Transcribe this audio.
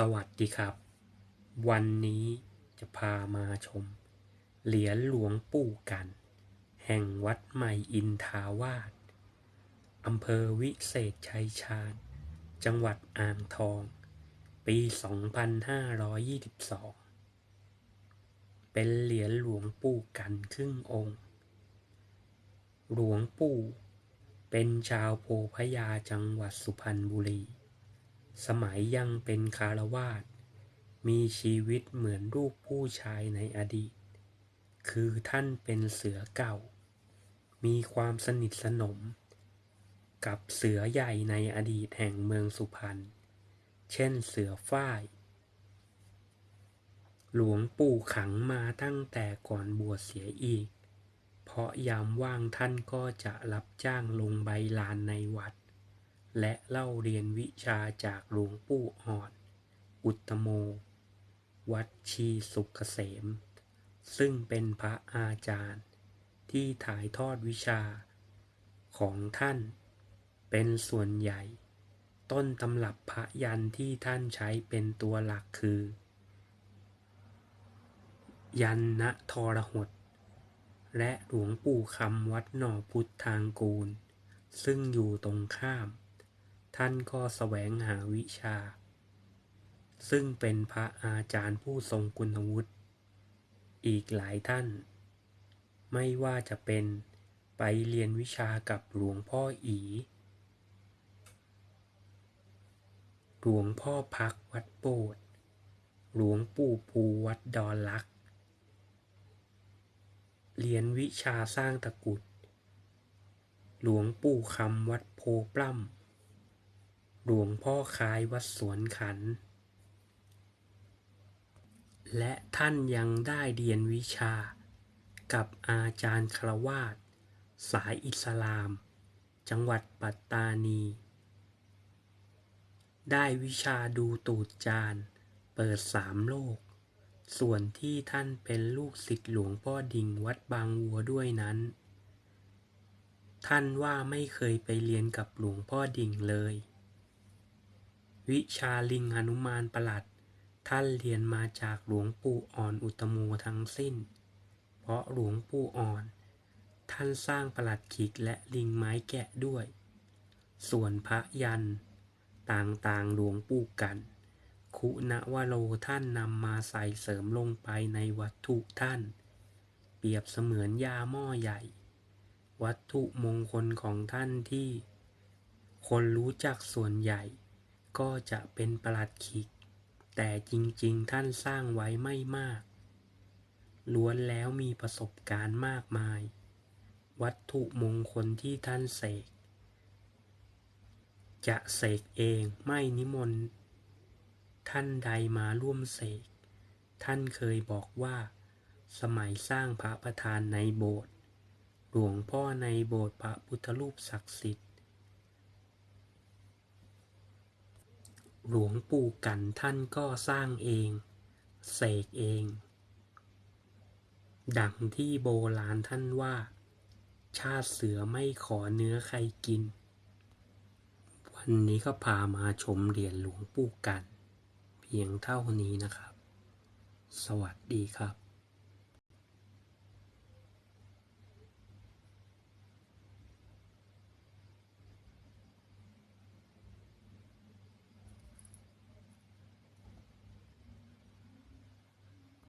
สวัสดีครับ วันนี้จะพามาชม เหรียญหลวงปู่กัน แห่งวัดใหม่อินทาวาสอำเภอวิเศษชัยชาญ จังหวัดอ่างทอง ปี 2522 เป็นเหรียญหลวงปู่กันครึ่งองค์ หลวงปู่ เป็นชาวโพพยาจังหวัดสุพรรณบุรี สมัยยังเป็นคารวาสมีชีวิตเหมือนรูปผู้ชายในอดีต คือท่านเป็นเสือเก่า มีความสนิทสนม กับเสือใหญ่ในอดีตแห่งเมืองสุพรรณ เช่นเสือฝ้าย หลวงปู่ขังมาตั้งแต่ก่อนบวชเสียอีก เพราะยามว่างท่านก็จะรับจ้างลงใบลานในวัด และเล่าเรียนวิชาจากหลวงปู่อ่อน อุตโม วัดชีสุกเกษม ซึ่งเป็นพระอาจารย์ ที่ถ่ายทอดวิชาของท่าน เป็นส่วนใหญ่ ต้นตำรับพระยันที่ท่านใช้เป็นตัวหลักคือ ยันนะทรหด และหลวงปู่คำวัดหน่อพุทธทางกูล ซึ่งอยู่ตรงข้าม ท่านก็แสวงหาวิชา ซึ่งเป็นพระอาจารย์ผู้ทรงคุณวุฒิอีกหลายท่าน ไม่ว่าจะเป็นไปเรียนวิชากับหลวงพ่ออี หลวงพ่อพักวัดโบสถ์หลวงปู่ภูวัดดอนลัก เรียนวิชาสร้างตะกุด หลวงปู่คำวัดโพปล้ำ หลวงพ่อคายวัดสวนขัน และท่านยังได้เรียนวิชา กับอาจารย์ครวาสสายอิสลาม จังหวัดปัตตานี ได้วิชาดูตูดจานเปิดสามโลก ส่วนที่ท่านเป็นลูกศิษย์หลวงพ่อดิ่งวัดบางวัวด้วยนั้น ท่านว่าไม่เคยไปเรียนกับหลวงพ่อดิ่งเลย วิชาลิงหนุมานประหลัด ท่านเรียนมาจากหลวงปู่อ่อนอุตโมทั้งสิ้น เพราะหลวงปู่อ่อน ท่านสร้างประหลัดขิกและลิงไม้แกะด้วย ส่วนพระยัน ต่างๆหลวงปู่กัน คุณวโรท่านนำมาใส่เสริมลงไปในวัตถุท่าน เปรียบเสมือนยาหม้อใหญ่ วัตถุมงคลของท่านที่ คนรู้จักส่วนใหญ่ ก็จะเป็นประหลัดขิก แต่จริงๆ ท่านสร้างไว้ไม่มาก ล้วนแล้วมีประสบการณ์มากมาย วัตถุมงคลที่ท่านเสก จะเสกเองไม่นิมนต์ ท่านใดมาร่วมเสก ท่านเคยบอกว่า สมัยสร้างพระประธานในโบสถ์หลวงพ่อในโบสถ์พระพุทธรูปศักดิ์สิทธิ์ หลวงปู่กันท่านก็สร้างเอง เสกเอง ดังที่โบราณท่านว่า ชาติเสือไม่ขอเนื้อใครกิน วันนี้ก็พามาชมเหรียญหลวงปู่กัน เพียงเท่านี้นะครับ สวัสดีครับ